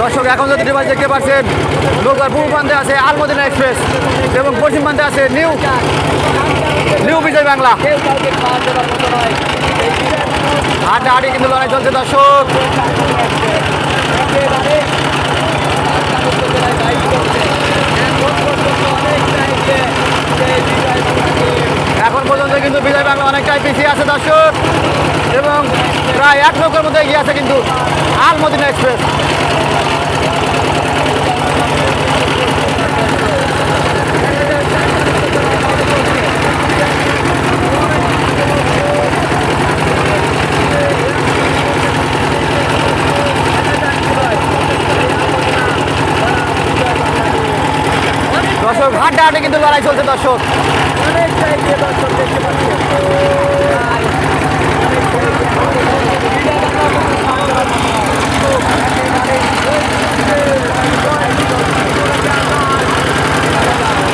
দর্শক, এখন যদি ডিভাইস দেখতে পাচ্ছেন, নৌকার পূর্ব প্রান্তে আছে আলমদিনা এক্সপ্রেস এবং পশ্চিম প্রান্তে আছে নিউ নিউ বিজয় বাংলা। নয় হাড্ডাহাড্ডি কিন্তু লড়াই চলছে দর্শক। এখন পর্যন্ত কিন্তু বিজয় বাংলা অনেকটাই পিছিয়ে আছে দর্শক এবং প্রায় এক লক্ষের মধ্যে এগিয়ে আছে কিন্তু আলমদিনা এক্সপ্রেস দর্শক হাড্ডাহাড্ডি কিন্তু লড়াই চলছে দর্শক।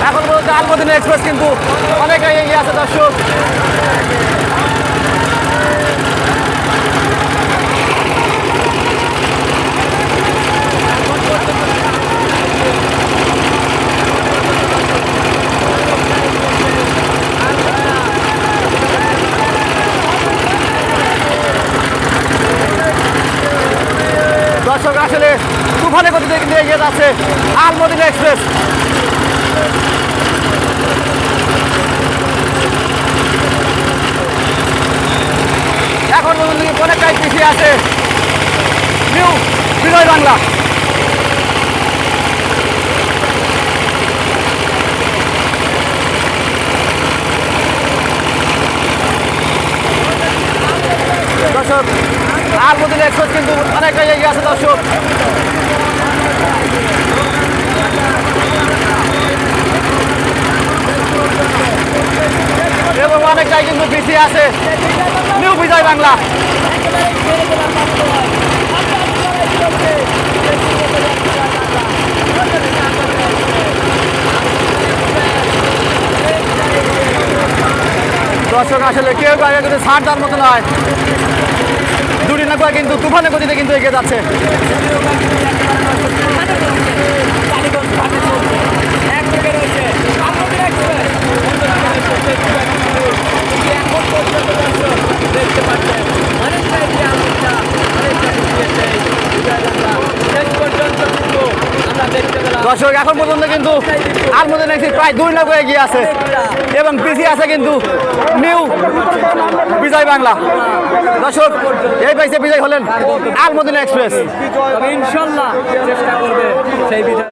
এখন পর্যন্ত আলমদিন এক্সপ্রেস কিন্তু অনেকটাই এগিয়ে আছে দর্শক দর্শক আসলে তুফানে গতিতে কিন্তু এগিয়ে যাচ্ছে আলমদিনা এক্সপ্রেস। এখন কিন্তু অনেকটাই পিছিয়ে আছে নিউ বিজয় বাংলা। দর্শক আলমদিনা এক্সপ্রেস কিন্তু অনেকটাই এগিয়ে আছে দর্শক। এবং অনেকটাই কিন্তু পিছিয়ে আছে নিউ বিজয় বাংলা। দর্শক, আসলে কেউ আগে কিন্তু দেওয়ার মতো নয়। দুটি নাকুয়া কিন্তু তুফানের গতিতে কিন্তু এগিয়ে যাচ্ছে এক থেকে রয়েছে আমাদের এক্সপ্রেস এখন পর্যন্ত দর্শক দেখতে পাচ্ছেন অনেকটা এগিয়ে আমরা অনেকটা এগিয়ে সেই বিজয় বাংলা শেষ পর্যন্ত কিন্তু আমরা দেখতে পেলাম দর্শক, এখন পর্যন্ত কিন্তু আর মধ্যে দেখছি প্রায় দুই লাখ এগিয়ে আছে এবং পিছিয়ে আছে কিন্তু নিউ বিজয় বাংলা। দর্শক, এই পাইছে বিজয় হলেন আর মধ্যে এক্সপ্রেস ইনশাল্লাহ চেষ্টা করবে সেই বিজয়